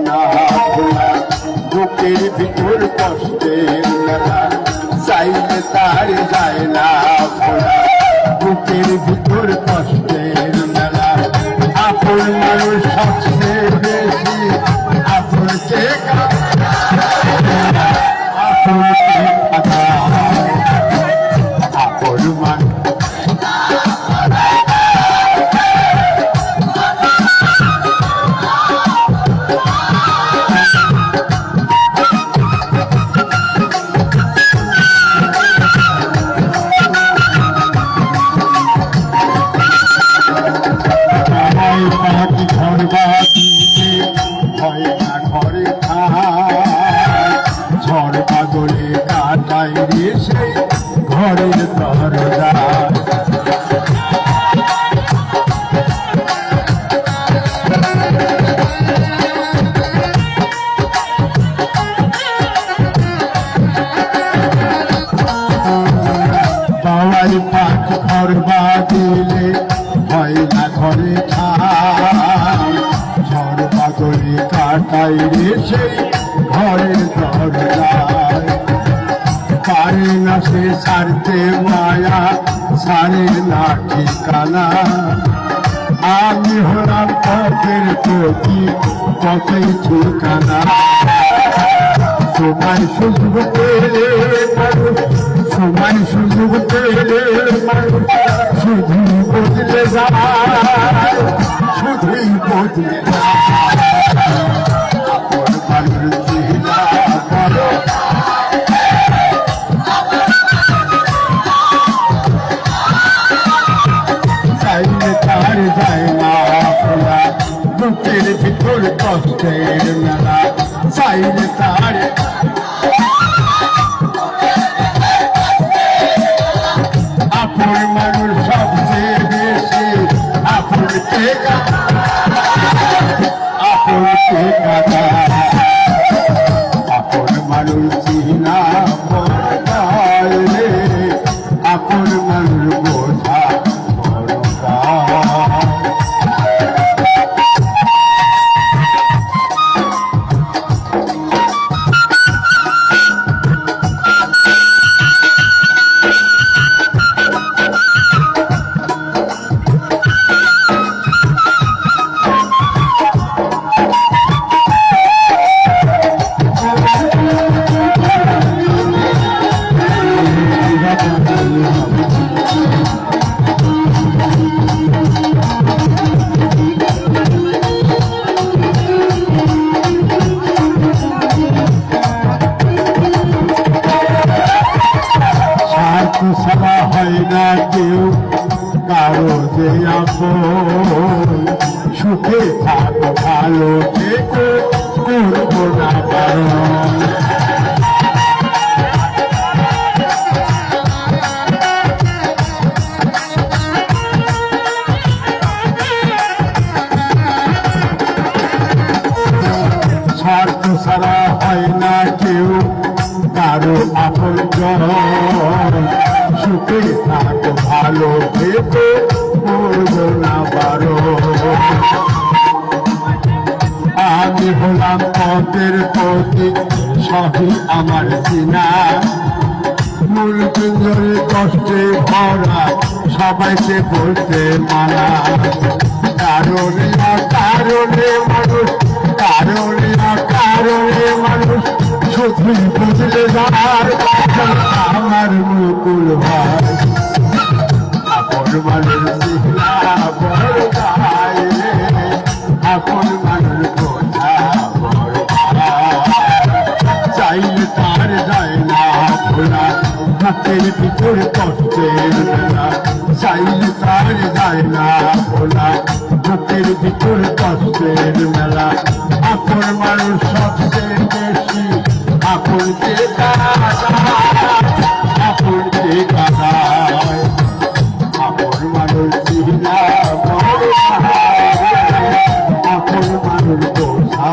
না বুকের ভিতর কষ্টের মেলা চাইলে তার যায় না বুকের আপন মানুষ সবচেয়ে ঝড় বাদলে কাটাই সেই ঘরের দরজা। বাবাই পাক ঘর ঘরে খায় ঝড় ঘরের দরজায় পারে না সে সারতে মায়া সারে না ঠিকানা। আমি হলাম পথের প্রতি পথের ঠিকানা তোমার সুযোগ কষ্টের কারও যে সুখে থাক, ভালো থেকো করব না স্বার্থ ছাড়া হয় না কেউ, কারও আপন সুখে ভালো থেকো করব না বারো আমি হলাম পথের প্রতীক সবই আমার চিনা মূল পিঞ্জরে কষ্টে ভরা সবাইকে বলতে মানা। মনের ভিতর কষ্টের বেলা চাইলে তার যায় না ভোলা। বুকের ভিতর কষ্টের মেলা আপন মানুষ সবচেয়ে বেশি। আপন যে আপন যে আপন মানুষ আপন মানুষ বোঝা